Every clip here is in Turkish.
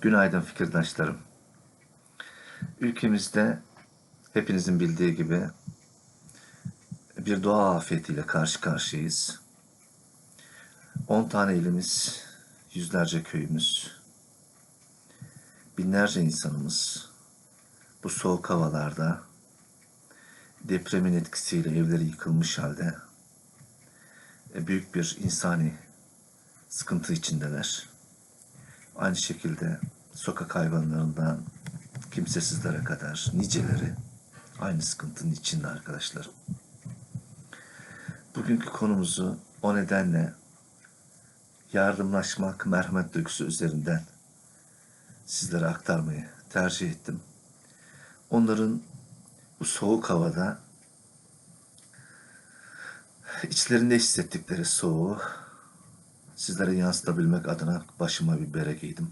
Günaydın fikirdaşlarım. Ülkemizde hepinizin bildiği gibi bir doğa afetiyle karşı karşıyayız. 10 tane ilimiz, yüzlerce köyümüz, binlerce insanımız bu soğuk havalarda depremin etkisiyle evleri yıkılmış halde e, büyük bir insani sıkıntı içindeler. Aynı şekilde sokak hayvanlarından kimsesizlere kadar niceleri aynı sıkıntının içinde arkadaşlarım. Bugünkü konumuzu o nedenle yardımlaşmak, merhamet duygusu üzerinden sizlere aktarmayı tercih ettim. Onların bu soğuk havada içlerinde hissettikleri soğuğu sizlere yansıtabilmek adına başıma bir bere giydim.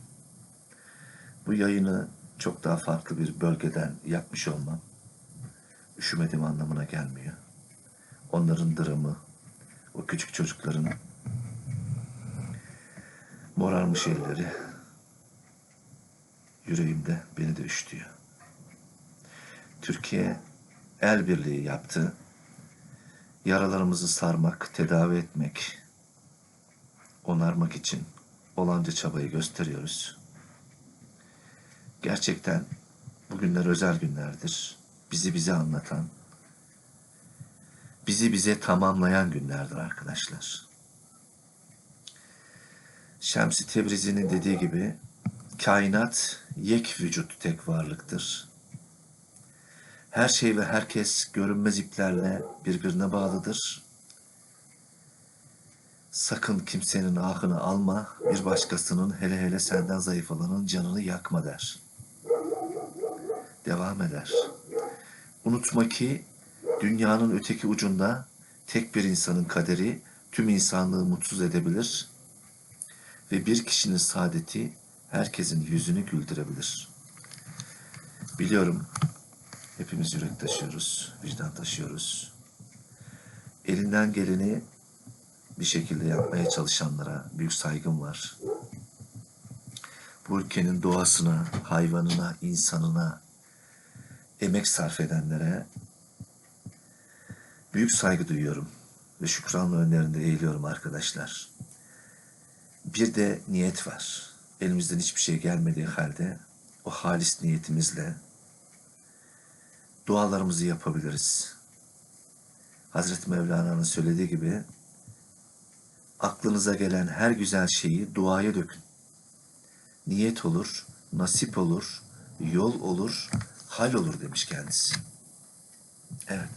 Bu yayını çok daha farklı bir bölgeden yapmış olmam üşümediğim anlamına gelmiyor. Onların dramı, o küçük çocukların morarmış elleri yüreğimde beni de üşütüyor. Türkiye el birliği yaptı. Yaralarımızı sarmak, tedavi etmek, onarmak için olanca çabayı gösteriyoruz. Gerçekten bugünler özel günlerdir. Bizi bize anlatan, bizi bize tamamlayan günlerdir arkadaşlar. Şemsi Tebrizi'nin dediği gibi kainat yek vücut tek varlıktır. Her şey ve herkes görünmez iplerle birbirine bağlıdır. Sakın kimsenin ahını alma, bir başkasının hele hele senden zayıf olanın canını yakma der. Devam eder. Unutma ki dünyanın öteki ucunda tek bir insanın kaderi tüm insanlığı mutsuz edebilir ve bir kişinin saadeti herkesin yüzünü güldürebilir. Biliyorum hepimiz yürek taşıyoruz, vicdan taşıyoruz. Elinden geleni bir şekilde yapmaya çalışanlara büyük saygım var. Bu ülkenin doğasına, hayvanına, insanına emek sarf edenlere büyük saygı duyuyorum ve şükranla önlerinde eğiliyorum arkadaşlar. Bir de niyet var. Elimizden hiçbir şey gelmediği halde o halis niyetimizle dualarımızı yapabiliriz. Hazreti Mevlana'nın söylediği gibi aklınıza gelen her güzel şeyi duaya dökün. Niyet olur, nasip olur, yol olur, hal olur demiş kendisi. Evet.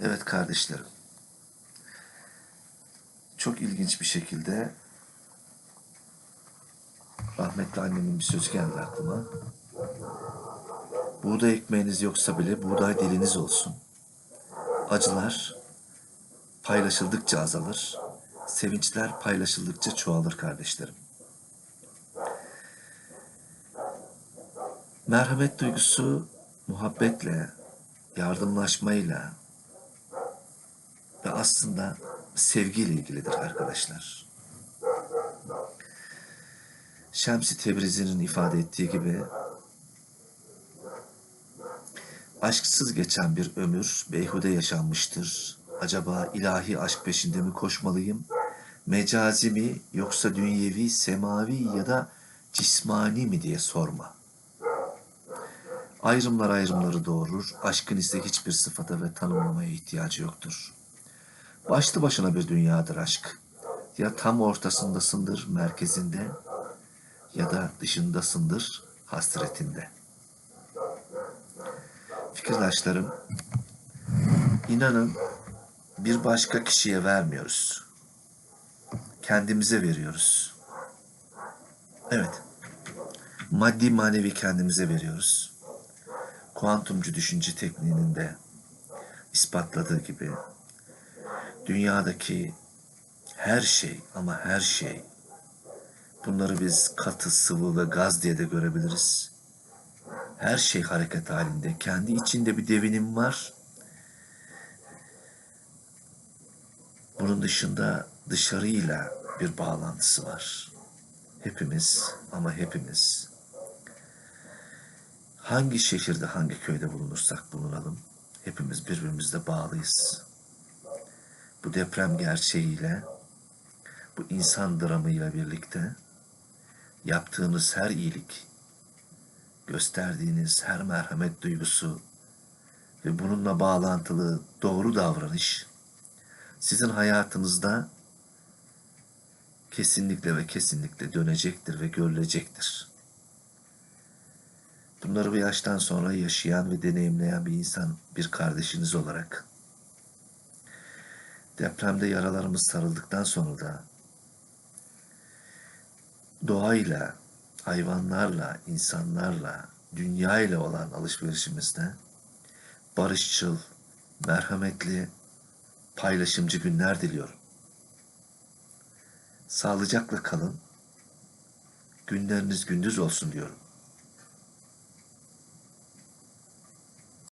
Evet kardeşlerim. Çok ilginç bir şekilde rahmetli annemin bir sözü geldi aklıma. Buğday ekmeğiniz yoksa bile buğday diliniz olsun. Acılar paylaşıldıkça azalır. Sevinçler paylaşıldıkça çoğalır kardeşlerim. Merhamet duygusu muhabbetle, yardımlaşmayla ve aslında sevgiyle ilgilidir arkadaşlar. Şemsi Tebrizi'nin ifade ettiği gibi aşksız geçen bir ömür beyhude yaşanmıştır. Acaba ilahi aşk peşinde mi koşmalıyım? Mecazi mi yoksa dünyevi, semavi ya da cismani mi diye sorma. Ayrımlar ayrımları doğurur. Aşkın ise hiçbir sıfata ve tanımlamaya ihtiyacı yoktur. Başlı başına bir dünyadır aşk. Ya tam ortasındasındır, merkezinde ya da dışındasındır, hasretinde. Fikirdaşlarım, inanın bir başka kişiye vermiyoruz. Kendimize veriyoruz. Evet, maddi manevi kendimize veriyoruz. Kuantumcu düşünce tekniğinin de ispatladığı gibi dünyadaki her şey ama her şey bunları biz katı, sıvı ve gaz diye de görebiliriz. Her şey hareket halinde. Kendi içinde bir devinim var. Bunun dışında dışarıyla bir bağlantısı var. hepimiz ama hepimiz hangi şehirde hangi köyde bulunursak bulunalım hepimiz birbirimizle bağlıyız. Bu deprem gerçeğiyle bu insan dramıyla birlikte yaptığınız her iyilik, gösterdiğiniz her merhamet duygusu ve bununla bağlantılı doğru davranış sizin hayatınızda kesinlikle ve kesinlikle dönecektir ve görülecektir. Bunları bu yaştan sonra yaşayan ve deneyimleyen bir insan, bir kardeşiniz olarak depremde yaralarımız sarıldıktan sonra da doğayla, hayvanlarla, insanlarla, dünya ile olan alışverişimizde barışçıl, merhametli, paylaşımcı günler diliyorum. Sağlıcakla kalın. Günleriniz gündüz olsun diyorum.